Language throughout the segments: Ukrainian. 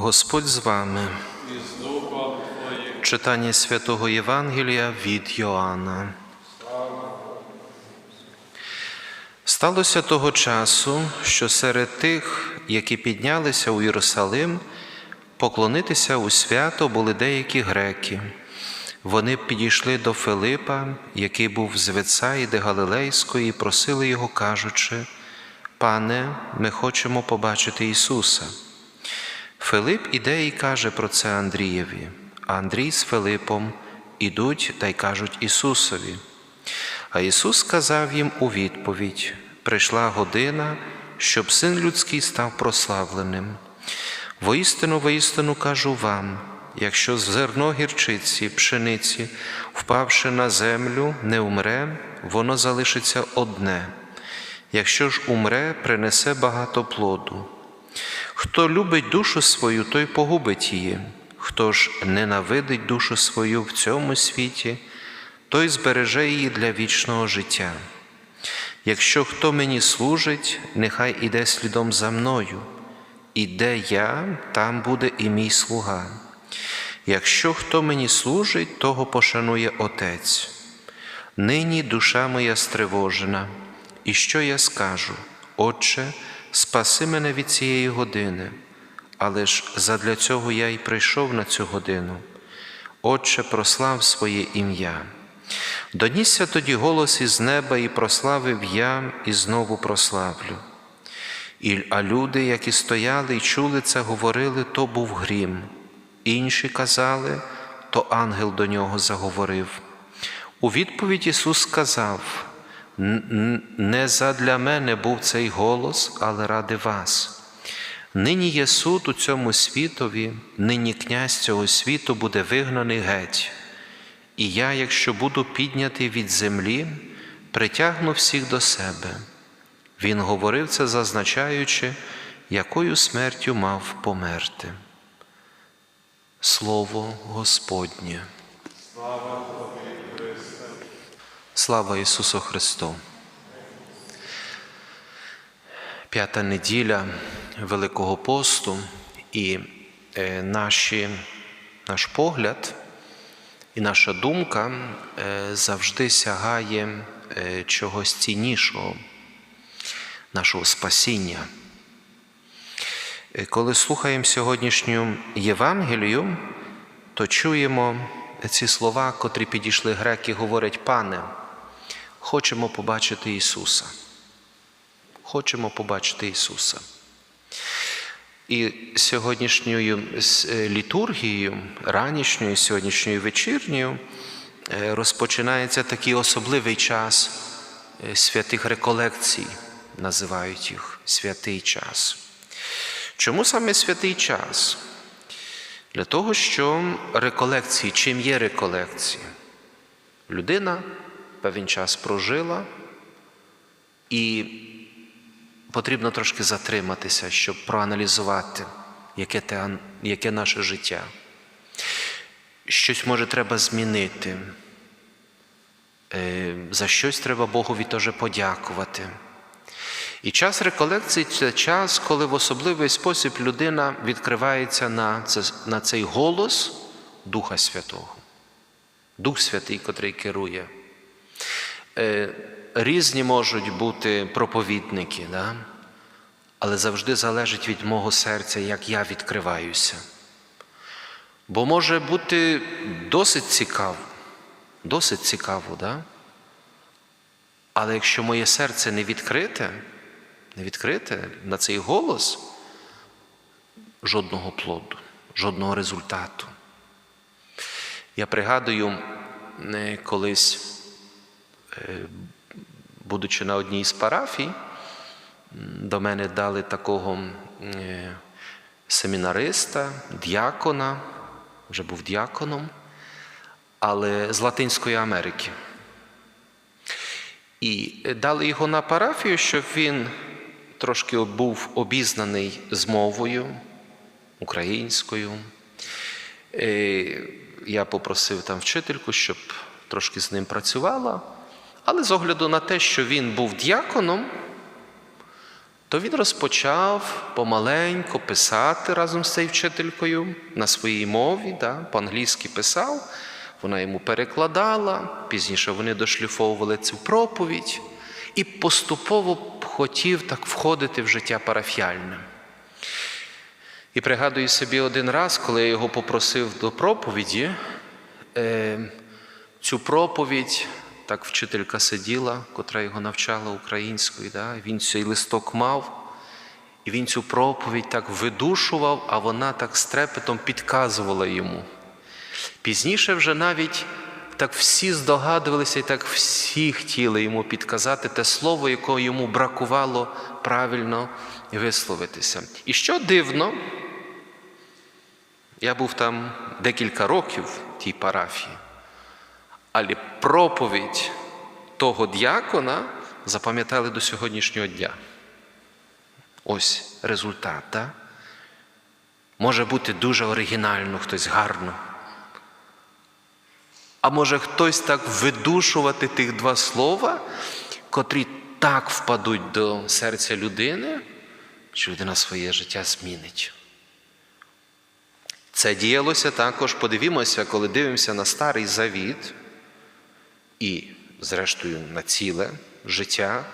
Господь з вами. Читання святого Євангелія від Йоанна. Сталося того часу, що серед тих, які піднялися у Єрусалим, поклонитися у свято були деякі греки. Вони підійшли до Филипа, який був з Вецаїди Галилейської, і просили його, кажучи: Пане, ми хочемо побачити Ісуса. Филип іде і каже про це Андрієві, а Андрій з Филипом ідуть та й кажуть Ісусові. А Ісус сказав їм у відповідь: прийшла година, щоб син людський став прославленим. Воістину, воістину кажу вам, якщо зерно гірчиці, пшениці, впавши на землю, не умре, воно залишиться одне. Якщо ж умре, принесе багато плоду. Хто любить душу свою, той погубить її. Хто ж ненавидить душу свою в цьому світі, той збереже її для вічного життя. Якщо хто мені служить, нехай іде слідом за мною, і де я, там буде і мій слуга. Якщо хто мені служить, того пошанує Отець. Нині душа моя стривожена, і що я скажу? Отче, спаси мене від цієї години, але ж задля цього я й прийшов на цю годину. Отче, прослав своє ім'я. Донісся тоді голос із неба, і прославив я, і знову прославлю. І, а люди, які стояли і чули це, говорили, то був грім. Інші казали, то ангел до нього заговорив. У відповідь Ісус сказав: «Н- н- не задля мене був цей голос, але ради вас. Нині є суд у цьому світові, нині князь цього світу буде вигнаний геть. І я, якщо буду піднятий від землі, притягну всіх до себе. Він говорив це, зазначаючи, якою смертю мав померти. Слово Господнє. Слава Ісусу Христу! П'ята неділя Великого посту і е, наші, наш погляд і наша думка е, завжди сягає е, чогось ціннішого, нашого спасіння. Коли слухаємо сьогоднішню Євангелію, то чуємо ці слова, котрі підійшли греки, говорять, пане, хочемо побачити Ісуса. Хочемо побачити Ісуса. І сьогоднішньою е, літургією, ранішньою, сьогоднішньою вечірньою, е, розпочинається такий особливий час е, святих реколекцій, називають їх святий час. Чому саме святий час? Для того, що реколекції, чим є реколекції? Людина певний час прожила, і потрібно трошки затриматися, щоб проаналізувати, яке, те, яке наше життя. Щось може треба змінити. Е, За щось треба Богові теж подякувати. І час реколекції це час, коли в особливий спосіб людина відкривається на, це, на цей голос Духа Святого. Дух Святий, котрий керує. Е, Різні можуть бути проповідники, да? але завжди залежить від мого серця, як я відкриваюся. Бо може бути досить цікаво, досить цікаво, да? але якщо моє серце не відкрите, не відкрите на цей голос, жодного плоду, жодного результату. Я пригадую е, колись будучи на одній з парафій, до мене дали такого е, семінариста, діакона, вже був діаконом, але з Латинської Америки. І дали його на парафію, щоб він трошки був обізнаний з мовою українською. Е, Я попросив там вчительку, щоб трошки з ним працювала. Але з огляду на те, що він був діаконом, то він розпочав помаленько писати разом з цією вчителькою на своїй мові, да, по-англійськи писав, вона йому перекладала, пізніше вони дошліфовували цю проповідь і поступово хотів так входити в життя парафіальне. І пригадую собі один раз, коли я його попросив до проповіді, е, цю проповідь, так вчителька сиділа, котра його навчала українською, да? він цей листок мав, і він цю проповідь так видушував, а вона так з трепетом підказувала йому. Пізніше вже навіть так всі здогадувалися і так всі хотіли йому підказати те слово, якого йому бракувало правильно висловитися. І що дивно, я був там декілька років в тій парафії, але проповідь того діакона запам'ятали до сьогоднішнього дня. Ось результат. Да? Може бути дуже оригінально, хтось гарно. А може хтось так видушувати тих два слова, котрі так впадуть до серця людини, що людина своє життя змінить. Це діялося також, подивімося, коли дивимося на Старий Завіт і, зрештою, на ціле життя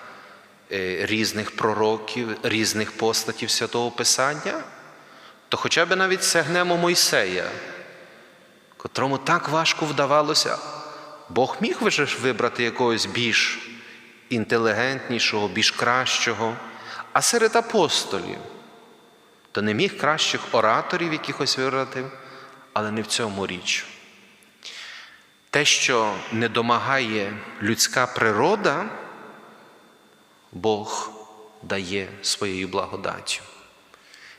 е, різних пророків, різних постатів Святого Писання, то хоча б навіть сягнемо Мойсея, котрому так важко вдавалося, Бог міг вибрати якогось більш інтелігентнішого, більш кращого, а серед апостолів то не міг кращих ораторів якихось вибрати, але не в цьому річ. Те, що не домагає людська природа, Бог дає своєю благодаттю.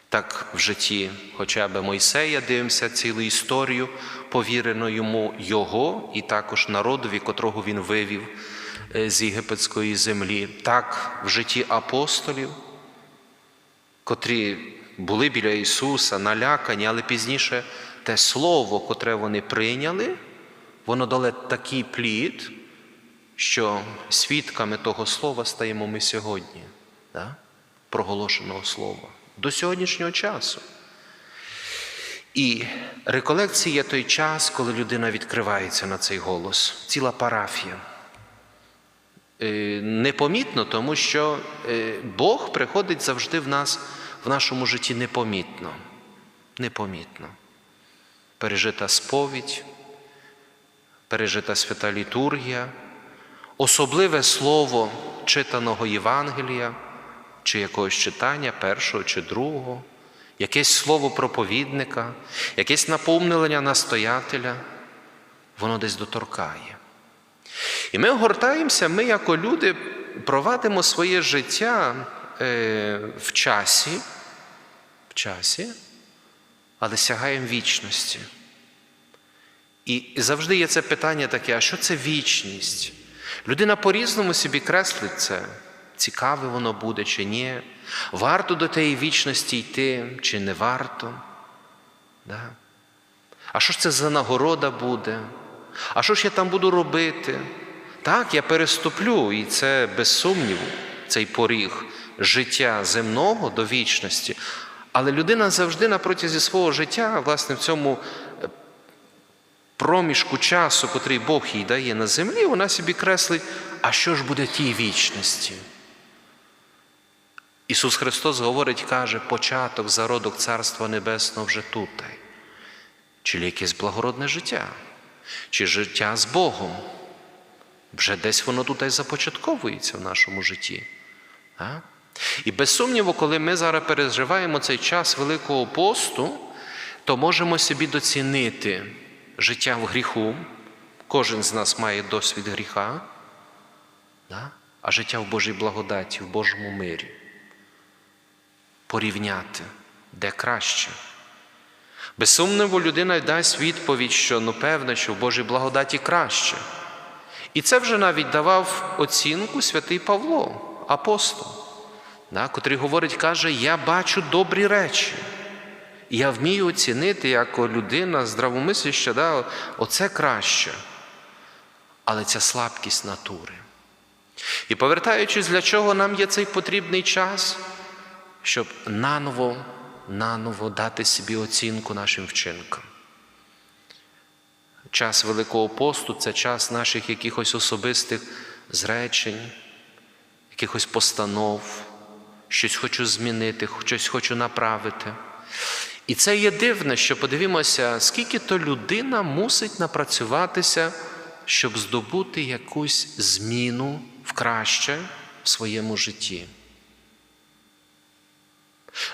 Так в житті хоча б Мойсея дивимося цілу історію, повірено йому Його і також народові, котрого він вивів е, з єгипетської землі. Так в житті апостолів, котрі були біля Ісуса, налякані, але пізніше те Слово, котре вони прийняли, воно дало такий плід, що свідками того слова стаємо ми сьогодні, да? проголошеного слова, до сьогоднішнього часу. І реколекції є той час, коли людина відкривається на цей голос, ціла парафія. Е, Непомітно, тому що е, Бог приходить завжди в нас в нашому житті непомітно. Непомітно. Пережита сповідь, пережита свята літургія, особливе слово читаного Євангелія, чи якогось читання першого чи другого, якесь слово проповідника, якесь наповнення настоятеля, воно десь доторкає. І ми огортаємося, ми, як люди, провадимо своє життя е, в часі, в часі, але сягаємо вічності. І завжди є це питання таке: а що це вічність? Людина по-різному собі креслить це. Цікаве воно буде чи ні. Варто до тієї вічності йти, чи не варто. Да? А що ж це за нагорода буде? А що ж я там буду робити? Так, я переступлю, і це без сумніву, цей поріг життя земного до вічності. Але людина завжди на протязі свого життя, власне, в цьому проміжку часу, котрий Бог їй дає на землі, вона собі креслить, а що ж буде тій вічності? Ісус Христос говорить, каже, початок, зародок Царства Небесного вже тут. Чи якесь благородне життя, чи життя з Богом. Вже десь воно тут започатковується в нашому житті. А? І без сумніву, коли ми зараз переживаємо цей час Великого посту, то можемо собі доцінити життя в гріху. Кожен з нас має досвід гріха, да? а життя в Божій благодаті, в Божому мирі. Порівняти, де краще. Без сумніву, людина дасть відповідь, що ну певне, що в Божій благодаті краще. І це вже навіть давав оцінку святий Павло, апостол, да, котрий говорить, каже, я бачу добрі речі. Я вмію оцінити як людина здравомисляща, да, оце краще. Але це слабкість натури. І повертаючись, для чого нам є цей потрібний час, щоб наново, наново дати собі оцінку нашим вчинкам. Час Великого посту це час наших якихось особистих зречень, якихось постанов, щось хочу змінити, щось хочу направити. І це є дивне, що подивімося, скільки то людина мусить напрацюватися, щоб здобути якусь зміну в краще в своєму житті.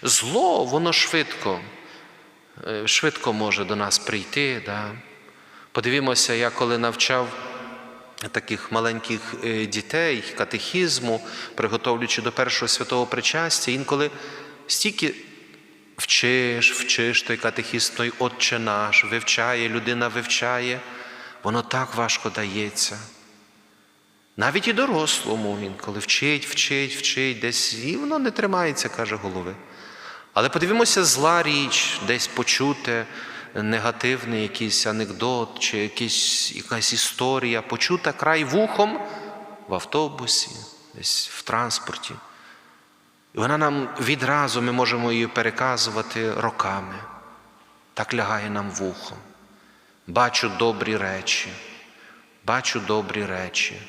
Зло, воно швидко, е, швидко може до нас прийти. Да? Подивімося, я коли навчав таких маленьких е, дітей, катехізму, приготовлюючи до першого святого причастя, інколи стільки вчиш, вчиш той катехіст, той Отче наш, вивчає, людина вивчає, воно так важко дається. Навіть і дорослому інколи вчить, вчить, вчить, десь і воно не тримається, каже голови. Але подивімося, зла річ, десь почуте, негативний якийсь анекдот чи якийсь, якась історія, почута край вухом в автобусі, десь в транспорті. І вона нам відразу ми можемо її переказувати роками. Так лягає нам вухом. Бачу добрі речі, бачу добрі речі,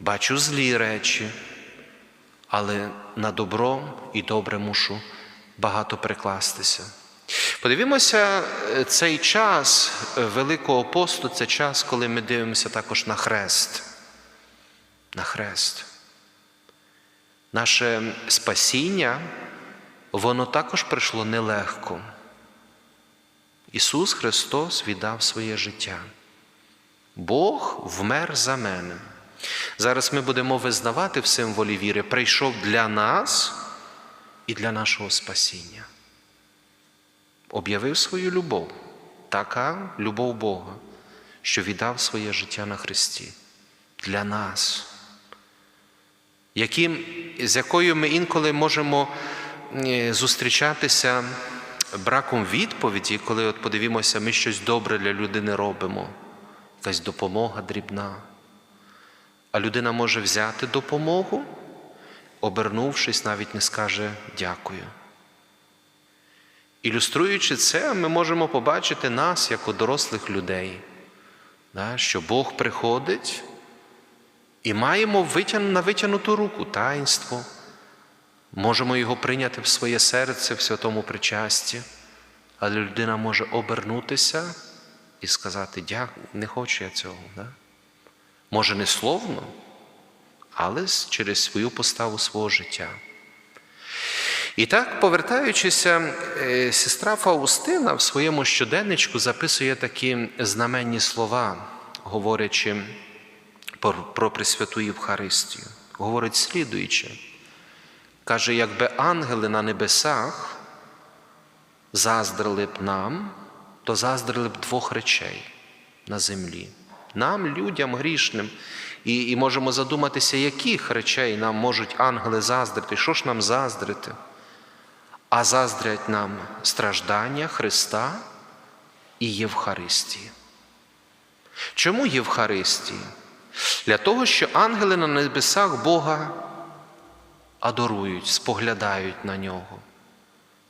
бачу злі речі, але на добро і добре мушу багато прикластися. Подивімося, е, цей час е, Великого посту це час, коли ми дивимося також на хрест. На хрест. Наше спасіння, воно також прийшло нелегко. Ісус Христос віддав своє життя. Бог вмер за мене. Зараз ми будемо визнавати в символі віри, прийшов для нас і для нашого спасіння. Об'явив свою любов, така любов Бога, що віддав своє життя на Христі для нас яким, з якою ми інколи можемо е, зустрічатися браком відповіді, коли от подивімося, ми щось добре для людини робимо, якась допомога дрібна. А людина може взяти допомогу, обернувшись, навіть не скаже дякую. Ілюструючи це, ми можемо побачити нас як у дорослих людей, що Бог приходить. І маємо на витягнуту руку таїнство, можемо його прийняти в своє серце в святому причасті, але людина може обернутися і сказати, дякую, не хочу я цього. Да? Може, не словно, але через свою поставу свого життя. І так, повертаючися, е, сестра Фаустина в своєму щоденничку записує такі знаменні слова, говорячи про Пресвяту Євхаристію. Говорить слідуюче. Каже, якби ангели на небесах заздрили б нам, то заздрили б двох речей на землі. Нам, людям грішним. І, і можемо задуматися, яких речей нам можуть ангели заздрити, що ж нам заздрити? А заздрять нам страждання Христа і Євхаристії. Чому Євхаристії? Для того, що ангели на небесах Бога адорують, споглядають на нього.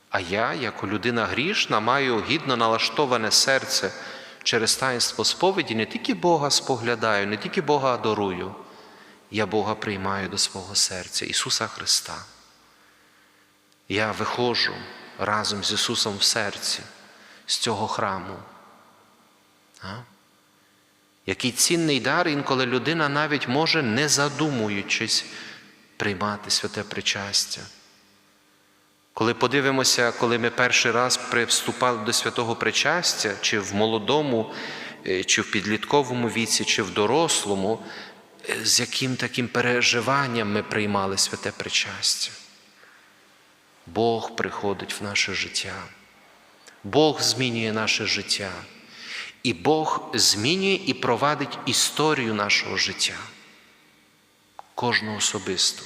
А я, як людина грішна, маю гідно налаштоване серце через таїнство сповіді, не тільки Бога споглядаю, не тільки Бога адорую, я Бога приймаю до свого серця, Ісуса Христа. Я виходжу разом з Ісусом в серці з цього храму. Який цінний дар, інколи людина навіть може, не задумуючись, приймати святе причастя. Коли подивимося, коли ми перший раз приступали до святого причастя, чи в молодому, е, чи в підлітковому віці, чи в дорослому, е, з яким таким переживанням ми приймали святе причастя. Бог приходить в наше життя, Бог змінює наше життя. І Бог змінює і провадить історію нашого життя. Кожного особисто.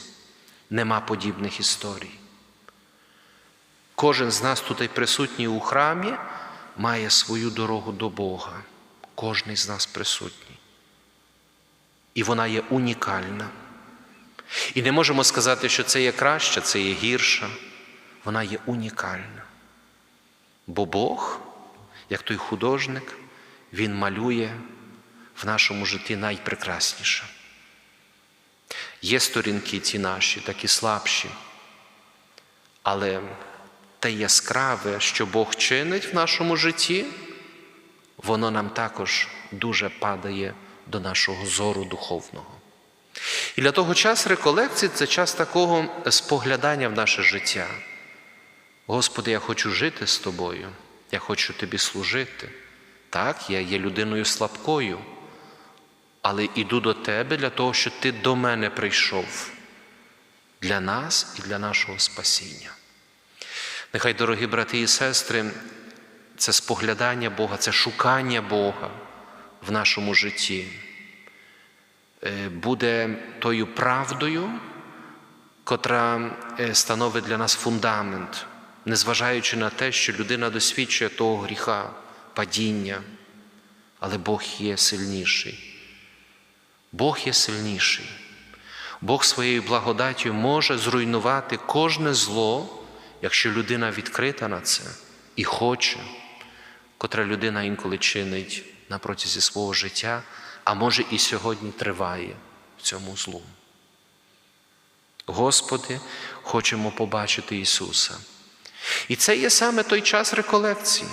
Нема подібних історій. Кожен з нас тут присутній у храмі має свою дорогу до Бога. Кожний з нас присутній. І вона є унікальна. І не можемо сказати, що це є краще, це є гірша. вона є унікальна. Бо Бог, як той художник, Він малює в нашому житті найпрекрасніше. Є сторінки ці наші, такі слабші, але те яскраве, що Бог чинить в нашому житті, воно нам також дуже падає до нашого зору духовного. І для того час реколекції це час такого споглядання в наше життя. Господи, я хочу жити з тобою, я хочу тобі служити. Так, я є людиною слабкою, але іду до тебе для того, щоб ти до мене прийшов для нас і для нашого спасіння. Нехай, дорогі брати і сестри, це споглядання Бога, це шукання Бога в нашому житті е, буде тою правдою, котра е, становить для нас фундамент, незважаючи на те, що людина досвідчує того гріха, падіння, але Бог є сильніший. Бог є сильніший. Бог своєю благодаттю може зруйнувати кожне зло, якщо людина відкрита на це і хоче, котре людина інколи чинить на протязі свого життя, а може і сьогодні триває в цьому злу. Господи, хочемо побачити Ісуса. І це є саме той час реколекції,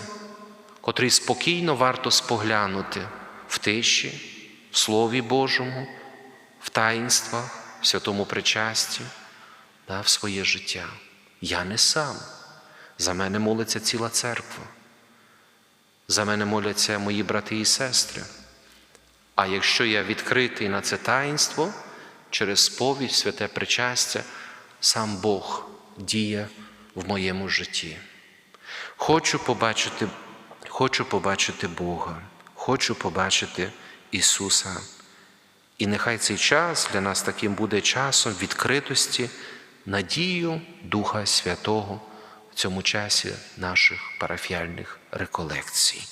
котрий спокійно варто споглянути в тиші, в Слові Божому, в таїнствах, в святому причасті, да, в своє життя. Я не сам. За мене молиться ціла церква. За мене моляться мої брати і сестри. А якщо я відкритий на це таїнство, через сповідь, святе причастя, сам Бог діє в моєму житті. Хочу побачити, хочу побачити Бога, хочу побачити Ісуса. І нехай цей час для нас таким буде часом відкритості, надію Духа Святого в цьому часі наших парафіальних реколекцій.